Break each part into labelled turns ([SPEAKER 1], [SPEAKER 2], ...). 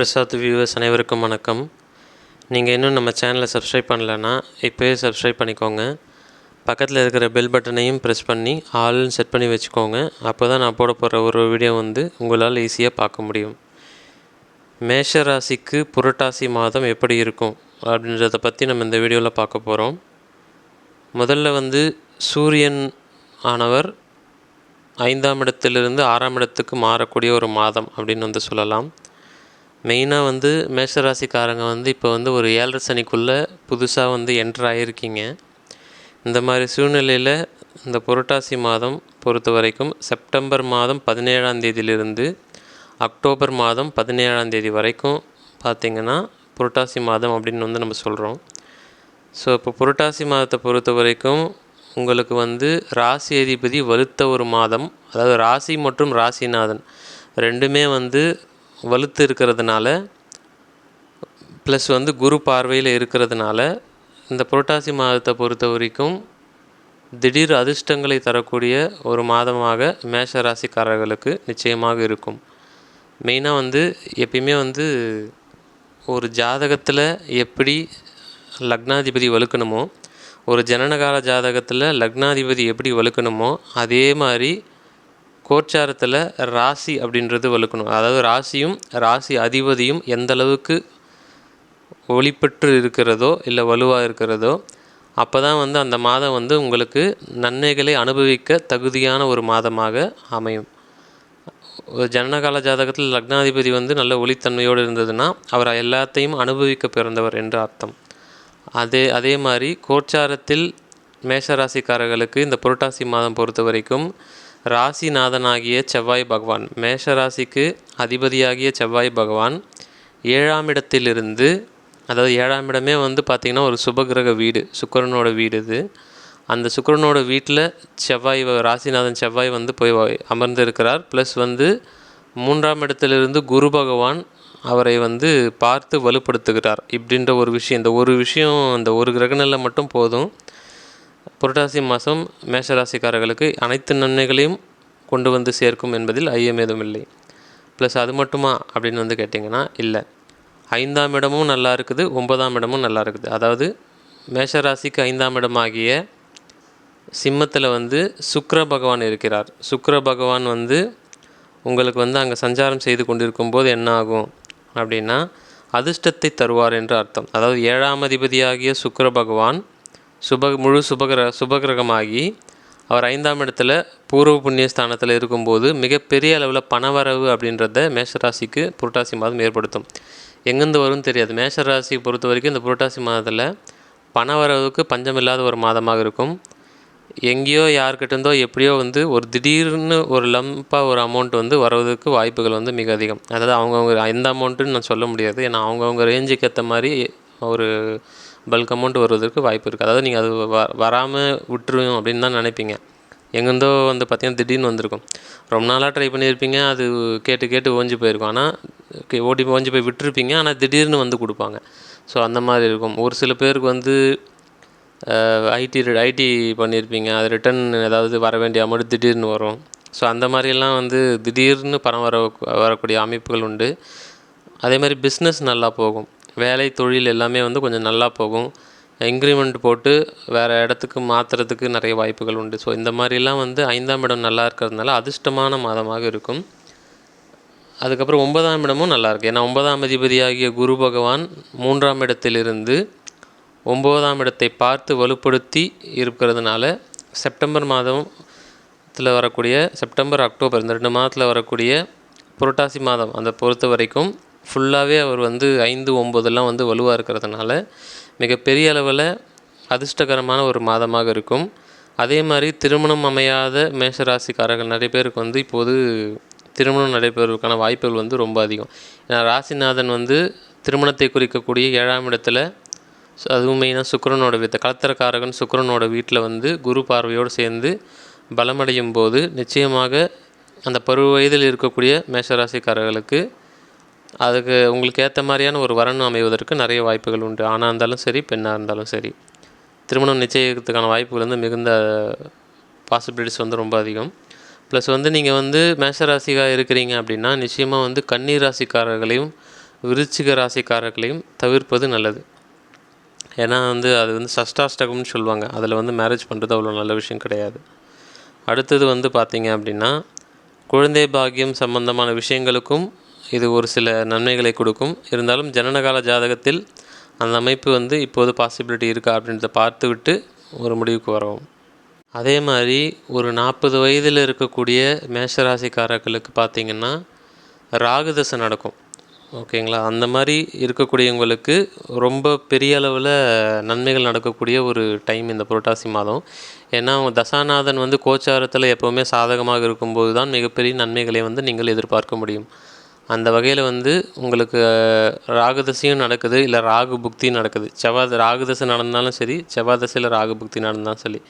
[SPEAKER 1] Prasad viewers அனைவருக்கும் வணக்கம். நீங்கள் இன்னும் நம்ம சேனலை சப்ஸ்கிரைப் பண்ணலன்னா இப்போயே சப்ஸ்கிரைப் பண்ணிக்கோங்க. பக்கத்தில் இருக்கிற பெல் பட்டனையும் ப்ரெஸ் பண்ணி ஆல்னு செட் பண்ணி வச்சுக்கோங்க. அப்போ தான் நான் போட போகிற ஒரு வீடியோ வந்து உங்களால் ஈஸியாக பார்க்க முடியும். மேஷ ராசிக்கு புரட்டாசி மாதம் எப்படி இருக்கும்? அப்படின்றத பற்றி நம்ம இந்த வீடியோவில் பார்க்க போகிறோம் முதல்ல வந்து சூரியன் ஆனவர் ஐந்தாம் இடத்திலிருந்து ஆறாம் இடத்துக்கு மாறக்கூடிய ஒரு மாதம் அப்படின்னு வந்து சொல்லலாம். மெயினாக வந்து மேஷராசிக்காரங்க வந்து இப்போ வந்து ஒரு ஏழரை சனிக்குள்ளே புதுசாக வந்து என்ட்ரு ஆகியிருக்கீங்க இந்த மாதிரி சூழ்நிலையில் இந்த புரட்டாசி மாதம் பொறுத்த வரைக்கும் செப்டம்பர் மாதம் பதினேழாம் தேதியிலிருந்து அக்டோபர் மாதம் பதினேழாம் தேதி வரைக்கும் பார்த்திங்கன்னா புரட்டாசி மாதம் அப்படின்னு வந்து நம்ம சொல்கிறோம் ஸோ இப்போ புரட்டாசி மாதத்தை பொறுத்த வரைக்கும் உங்களுக்கு வந்து ராசி அதிபதி வலுத்த ஒரு மாதம். அதாவது ராசி மற்றும் ராசிநாதன். ரெண்டுமே வந்து வலுத்து இருக்கிறதுனால ப்ளஸ் வந்து குரு பார்வையில் இருக்கிறதுனால இந்த புரட்டாசி மாதத்தை பொறுத்த வரைக்கும் திடீர் அதிர்ஷ்டங்களை தரக்கூடிய ஒரு மாதமாக மேஷ ராசிக்காரர்களுக்கு நிச்சயமாக இருக்கும். மெயினாக வந்து எப்பயுமே வந்து ஒரு ஜாதகத்தில் எப்படி லக்னாதிபதி வலுக்கணுமோ ஒரு ஜனனகால ஜாதகத்தில் லக்னாதிபதி எப்படி வலுக்கணுமோ அதே மாதிரி கோச்சாரத்தில் ராசி அப்படின்றது வலுக்கணும். அதாவது ராசியும் ராசி அதிபதியும் எந்த அளவுக்கு ஒளிப்பற்று இருக்கிறதோ இல்லை வலுவாக இருக்கிறதோ அப்போ தான் வந்து அந்த மாதம் வந்து உங்களுக்கு நன்மைகளை அனுபவிக்க தகுதியான ஒரு மாதமாக அமையும். ஜனனகால ஜாதகத்தில் லக்னாதிபதி வந்து நல்ல ஒளித்தன்மையோடு இருந்ததுன்னா அவர் எல்லாத்தையும் அனுபவிக்க பிறந்தவர் என்று அர்த்தம். அதே அதே மாதிரி கோச்சாரத்தில் மேஷராசிக்காரர்களுக்கு இந்த புரட்டாசி மாதம் பொறுத்த வரைக்கும் ராசிநாதனாகிய செவ்வாய் பகவான். மேஷ ராசிக்கு அதிபதியாகிய செவ்வாய் பகவான். ஏழாம் இடத்திலிருந்து அதாவது ஏழாம் இடமே வந்து பார்த்திங்கன்னா ஒரு சுபகிரக வீடு சுக்கரனோட வீடு இது. அந்த சுக்கரனோட வீட்டில் செவ்வாய் ராசிநாதன் செவ்வாய் வந்து போய் அமர்ந்திருக்கிறார். ப்ளஸ் வந்து மூன்றாம் இடத்திலிருந்து குரு பகவான் அவரை வந்து பார்த்து வலுப்படுத்துகிறார். இப்படின்ற ஒரு விஷயம் இந்த ஒரு விஷயம் இந்த ஒரு கிரகநிலை மட்டும் போதும். புரட்டாசி மாதம் மேஷராசிக்காரர்களுக்கு அனைத்து நன்மைகளையும் கொண்டு வந்து சேர்க்கும் என்பதில் ஐயம் ஏதும் இல்லை. ப்ளஸ் அது மட்டுமா அப்படின்னு வந்து கேட்டிங்கன்னா இல்லை. ஐந்தாம் இடமும் நல்லா இருக்குது ஒன்பதாம் இடமும் நல்லா இருக்குது. அதாவது மேஷராசிக்கு ஐந்தாம் இடமாகிய சிம்மத்தில் வந்து சுக்கர பகவான் இருக்கிறார். சுக்கர பகவான் வந்து உங்களுக்கு வந்து அங்கே சஞ்சாரம் செய்து கொண்டிருக்கும் போது என்ன ஆகும் அப்படின்னா அதிர்ஷ்டத்தை தருவார் என்று அர்த்தம். அதாவது ஏழாம் அதிபதியாகிய சுக்கர பகவான் சுப முழு சுபகிர சுபகிரகமாகி அவர் ஐந்தாம் இடத்துல பூர்வ புண்ணிய ஸ்தானத்தில் இருக்கும்போது மிகப்பெரிய அளவில் பணவரவு அப்படின்றத மேஷராசிக்கு புரட்டாசி மாதம் ஏற்படுத்தும். எங்கேருந்து வரும்னு தெரியாது. மேஷராசி பொறுத்த வரைக்கும் இந்த புரட்டாசி மாதத்தில் பணவரவுக்கு பஞ்சமில்லாத ஒரு மாதமாக இருக்கும். எங்கேயோ யார்கிட்டருந்தோ எப்படியோ வந்து ஒரு திடீர்னு ஒரு லம்பாக ஒரு அமௌண்ட் வந்து வரதுக்கு வாய்ப்புகள் வந்து மிக அதிகம். அதாவது அவங்கவுங்க எந்த அமௌண்ட்டுன்னு நான் சொல்ல முடியாது. ஏன்னா அவங்கவுங்க ரேஞ்சுக்கு ஏற்ற மாதிரி ஒரு பல்க் அமௌண்ட் வருவதற்கு வாய்ப்பு இருக்குது அதாவது நீங்கள் அது வ வராமல் விட்டுருவோம் அப்படின்னு தான் நினைப்பீங்க. எங்கேருந்தோ வந்து பார்த்திங்கன்னா திடீர்னு வந்திருக்கும். ரொம்ப நாளாக ட்ரை பண்ணியிருப்பீங்க அது கேட்டு கேட்டு ஓஞ்சி போயிருக்கும். ஆனால் ஓடி ஓஞ்சி போய் விட்டுருப்பீங்க ஆனால் திடீர்னு வந்து கொடுப்பாங்க. ஸோ அந்த மாதிரி இருக்கும். ஒரு சில பேருக்கு வந்து ஐடி ஐடி பண்ணியிருப்பீங்க. அது ரிட்டன் ஏதாவது வர வேண்டிய அமௌண்ட் திடீர்னு வரும். ஸோ அந்த மாதிரிலாம் வந்து திடீர்னு பணம் வர வரக்கூடிய அமைப்புகள் உண்டு. அதே மாதிரி பிஸ்னஸ் நல்லா போகும். வேலை தொழில் எல்லாமே வந்து கொஞ்சம் நல்லா போகும். இன்க்ரிமெண்ட் போட்டு வேறு இடத்துக்கு மாற்றுறதுக்கு நிறைய வாய்ப்புகள் உண்டு. ஸோ இந்த மாதிரிலாம் வந்து ஐந்தாம் இடம் நல்லா இருக்கிறதுனால அதிர்ஷ்டமான மாதமாக இருக்கும். அதுக்கப்புறம் ஒன்பதாம் இடமும் நல்லாயிருக்கு ஏன்னா ஒன்பதாம் அதிபதியாகிய குரு பகவான் மூன்றாம் இடத்திலிருந்து ஒம்பதாம் இடத்தை பார்த்து வலுப்படுத்தி இருக்கிறதுனால செப்டம்பர் மாதத்தில் வரக்கூடிய செப்டம்பர் அக்டோபர் இந்த ரெண்டு மாதத்தில் வரக்கூடிய புரட்டாசி மாதம் அந்த பொறுத்த வரைக்கும் ஃபுல்லாகவே அவர் வந்து ஐந்து ஒம்பதெல்லாம் வந்து வலுவாக இருக்கிறதுனால மிகப்பெரிய அளவில் அதிர்ஷ்டகரமான ஒரு மாதமாக இருக்கும். அதே மாதிரி திருமணம் அமையாத மேஷராசிக்காரர்கள் நிறைய பேருக்கு வந்து இப்போது திருமணம் நடைபெறுவதற்கான வாய்ப்புகள் வந்து ரொம்ப அதிகம். ஏன்னா ராசிநாதன் வந்து திருமணத்தை குறிக்கக்கூடிய ஏழாம் இடத்துல அதுவும் மெயினாக சுக்கரனோட வீட்டை கலத்திரக்காரகன் சுக்கரனோட வீட்டில் வந்து குரு பார்வையோடு சேர்ந்து பலமடையும் போது நிச்சயமாக அந்த பருவ வயதில் இருக்கக்கூடிய மேஷராசிக்காரர்களுக்கு அதுக்கு உங்களுக்கு ஏற்ற மாதிரியான ஒரு வரன் அமைவதற்கு நிறைய வாய்ப்புகள் உண்டு. ஆணாக இருந்தாலும் சரி பெண்ணாக இருந்தாலும் சரி. திருமணம் நிச்சயத்துக்கான வாய்ப்புகள் வந்து மிகுந்த பாசிபிலிட்டிஸ் வந்து ரொம்ப அதிகம். ப்ளஸ் வந்து நீங்கள் வந்து மேஷராசிக்காக இருக்கிறீங்க அப்படின்னா நிச்சயமாக வந்து கண்ணீர் ராசிக்காரர்களையும் விருச்சிக ராசிக்காரர்களையும் தவிர்ப்பது நல்லது. ஏன்னா வந்து அது வந்து சஷ்டாஷ்டகம்னு சொல்லுவாங்க. அதில் வந்து மேரேஜ் பண்ணுறது அவ்வளோ நல்ல விஷயம் கிடையாது. அடுத்தது வந்து பார்த்திங்க அப்படின்னா குழந்தை பாக்கியம் சம்பந்தமான விஷயங்களுக்கும் இது ஒரு சில நன்மைகளை கொடுக்கும். இருந்தாலும் ஜனனகால ஜாதகத்தில் அந்த அமைப்பு வந்து இப்போது பாசிபிலிட்டி இருக்கா அப்படின்றத பார்த்துவிட்டு ஒரு முடிவுக்கு வரவும். அதே மாதிரி ஒரு நாற்பது வயதில் இருக்கக்கூடிய மேஷராசிக்காரர்களுக்கு பார்த்தீங்கன்னா ராகுதசை நடக்கும். ஓகேங்களா? அந்த மாதிரி இருக்கக்கூடியவங்களுக்கு ரொம்ப பெரிய அளவில் நன்மைகள் நடக்கக்கூடிய ஒரு டைம் இந்த புரட்டாசி மாதம். ஏன்னா அவங்க தசாநாதன் வந்து கோச்சாரத்தில் எப்போவுமே சாதகமாக இருக்கும்போது தான் மிகப்பெரிய நன்மைகளை வந்து நீங்கள் எதிர்பார்க்க முடியும். அந்த வகையில் வந்து உங்களுக்கு ராகுதசையும் நடக்குது இல்லை ராகு புக்தியும் நடக்குது. செவ்வாய் ராகுதசை நடந்தாலும் சரி செவ்வாய் தசையில் ராகு புக்தி நடந்தாலும் சரி.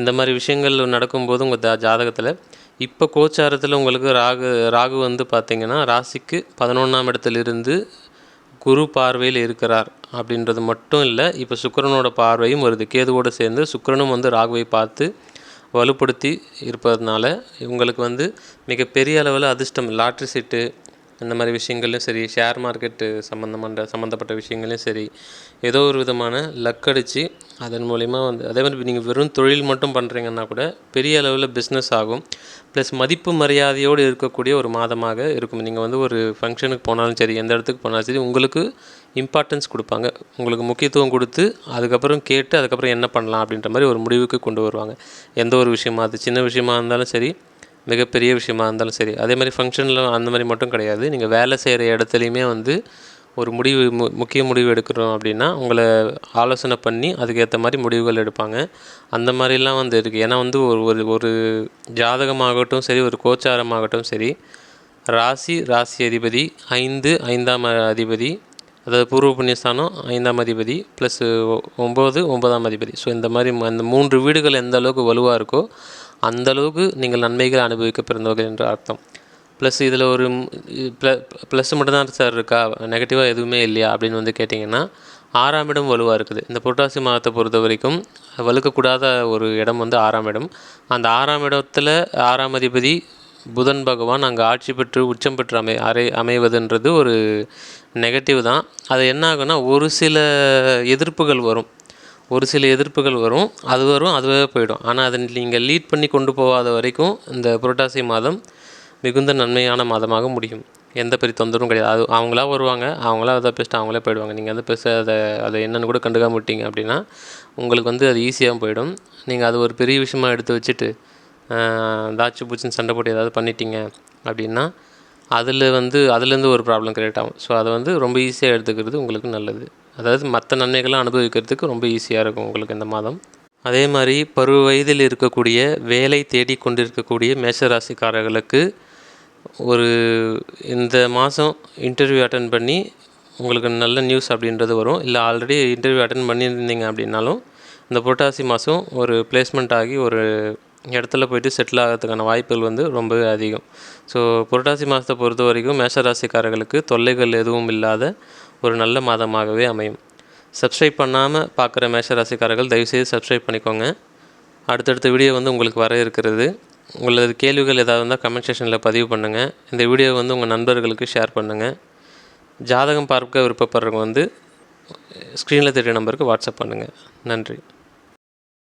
[SPEAKER 1] இந்த மாதிரி விஷயங்கள் நடக்கும்போது உங்கள் ஜா ஜாதகத்தில் இப்போ கோச்சாரத்தில் உங்களுக்கு ராகு ராகு வந்து பார்த்திங்கன்னா ராசிக்கு பதினொன்றாம் இடத்திலிருந்து குரு பார்வையில் இருக்கிறார். அப்படின்றது மட்டும் இல்லை இப்போ சுக்கரனோட பார்வையும் வருது. கேதுவோடு சேர்ந்து சுக்கிரனும் வந்து ராகுவை பார்த்து வலுப்படுத்தி இருப்பதனால உங்களுக்கு வந்து மிகப்பெரிய அளவில் அதிர்ஷ்டம் லாட்ரி சீட்டு அந்த மாதிரி விஷயங்கள்லையும் சரி ஷேர் மார்க்கெட்டு சம்மந்தமான சம்மந்தப்பட்ட விஷயங்களையும் சரி ஏதோ ஒரு விதமான லக் அடித்து அதன் மூலிமா வந்து அதே மாதிரி நீங்கள் வெறும் தொழில் மட்டும் பண்ணுறீங்கன்னா கூட பெரிய அளவில் பிஸ்னஸ் ஆகும். ப்ளஸ் மதிப்பு மரியாதையோடு இருக்கக்கூடிய ஒரு மாதமாக இருக்கும். நீங்கள் வந்து ஒரு ஃபங்க்ஷனுக்கு போனாலும் சரி எந்த இடத்துக்கு போனாலும் சரி உங்களுக்கு இம்பார்ட்டன்ஸ் கொடுப்பாங்க. உங்களுக்கு முக்கியத்துவம் கொடுத்து அதுக்கப்புறம் கேட்டு அதுக்கப்புறம் என்ன பண்ணலாம் அப்படின்ற மாதிரி ஒரு முடிவுக்கு கொண்டு வருவாங்க. எந்த ஒரு விஷயமா அது சின்ன விஷயமா இருந்தாலும் சரி மிகப்பெரிய விஷயமா இருந்தாலும் சரி. அதே மாதிரி ஃபங்க்ஷனில் அந்த மாதிரி மட்டும் கிடையாது. நீங்கள் வேலை செய்கிற இடத்துலையுமே வந்து ஒரு முடிவு மு முக்கிய முடிவு எடுக்கிறோம் அப்படின்னா உங்களை ஆலோசனை பண்ணி அதுக்கேற்ற மாதிரி முடிவுகள் எடுப்பாங்க. அந்த மாதிரிலாம் வந்து இருக்குது ஏன்னா வந்து ஒரு ஒரு ஒரு ஜாதகமாகட்டும் சரி ஒரு கோச்சாரமாகட்டும் சரி ராசி ராசி அதிபதி ஐந்து ஐந்தாம் அதிபதி அதாவது பூர்வ புண்ணியஸ்தானம் ஐந்தாம் அதிபதி ப்ளஸ் ஒம்பது ஒன்பதாம் அதிபதி. ஸோ இந்த மாதிரி அந்த மூன்று வீடுகள் எந்த அளவுக்கு வலுவாக இருக்கோ அந்த அளவுக்கு நீங்கள் நன்மைகள் அனுபவிக்க பிறந்தவர்கள் என்று அர்த்தம். ப்ளஸ் இதில் ஒரு ப்ளஸ் மட்டும்தான் சார் இருக்கா? நெகட்டிவாக எதுவுமே இல்லையா? அப்படின்னு வந்து கேட்டிங்கன்னா ஆறாம் இடம் வலுவாக இருக்குது. இந்த புரட்டாசி மாதத்தை பொறுத்த வரைக்கும் வலுக்கக்கூடாத ஒரு இடம் வந்து ஆறாம் இடம். அந்த ஆறாம் இடத்துல ஆறாம் அதிபதி புதன் பகவான் அங்கே ஆட்சி பெற்று உச்சம் பெற்று அமை அறை அமைவதுன்றது ஒரு நெகட்டிவ் தான். அது என்ன ஆகுன்னா ஒரு சில எதிர்ப்புகள் வரும். ஒரு சில எதிர்ப்புகள் வரும் அது வரும் அதுவே போயிடும். ஆனால் அதை நீங்கள் லீட் பண்ணி கொண்டு போகாத வரைக்கும் இந்த புரட்டாசி மாதம் மிகுந்த நன்மையான மாதமாக முடியும். எந்த பெரிய தொந்தரவும் கிடையாது. அது அவங்களா வருவாங்க அவங்களா அதை பேசிட்டு அவங்களே போயிடுவாங்க. நீங்கள் வந்து பேச அதை அதை என்னென்னு கூட கண்டுக்காம விட்டீங்க அப்படின்னா உங்களுக்கு வந்து அது ஈஸியாக போயிடும். நீங்கள் அது ஒரு பெரிய விஷயமாக எடுத்து வச்சுட்டு தாச்சு பூச்சின்னு சண்டை போட்டு ஏதாவது பண்ணிட்டீங்க அப்படின்னா அதில் வந்து அதுலேருந்து ஒரு ப்ராப்ளம் கிரியேட் ஆகும். ஸோ அதை வந்து ரொம்ப ஈஸியாக எடுத்துக்கிறது உங்களுக்கு நல்லது. அதாவது மற்ற நன்மைகள்லாம் அனுபவிக்கிறதுக்கு ரொம்ப ஈஸியாக இருக்கும் உங்களுக்கு இந்த மாதம். அதே மாதிரி பருவ வயதில் இருக்கக்கூடிய வேலை தேடி கொண்டிருக்கக்கூடிய மேஷராசிக்காரர்களுக்கு ஒரு இந்த மாதம் இன்டர்வியூ அட்டன் பண்ணி உங்களுக்கு நல்ல நியூஸ் அப்படின்றது வரும். இல்லை ஆல்ரெடி இன்டர்வியூ அட்டன் பண்ணியிருந்தீங்க அப்படின்னாலும் இந்த புரட்டாசி மாதம் ஒரு பிளேஸ்மெண்ட் ஆகி ஒரு இடத்துல போயிட்டு செட்டில் ஆகிறதுக்கான வாய்ப்புகள் வந்து ரொம்பவே அதிகம். ஸோ புரட்டாசி மாதத்தை பொறுத்த வரைக்கும் மேஷராசிக்காரர்களுக்கு தொல்லைகள் எதுவும் இல்லாத ஒரு நல்ல மாதமாகவே அமையும். சப்ஸ்கிரைப் பண்ணாமல் பார்க்குற மேஷராசிக்காரர்கள் தயவுசெய்து சப்ஸ்கிரைப் பண்ணிக்கோங்க. அடுத்தடுத்த வீடியோ வந்து உங்களுக்கு வர இருக்கிறது. உங்களது கேள்விகள் ஏதாவது இருந்தால் கமெண்ட் செக்ஷனில் பதிவு பண்ணுங்கள் இந்த வீடியோ வந்து உங்கள் நண்பர்களுக்கு ஷேர் பண்ணுங்கள் ஜாதகம் பார்க்க விருப்பப்படுறவங்க வந்து ஸ்க்ரீனில் தெரிய நம்பருக்கு வாட்ஸ்அப் பண்ணுங்கள் நன்றி.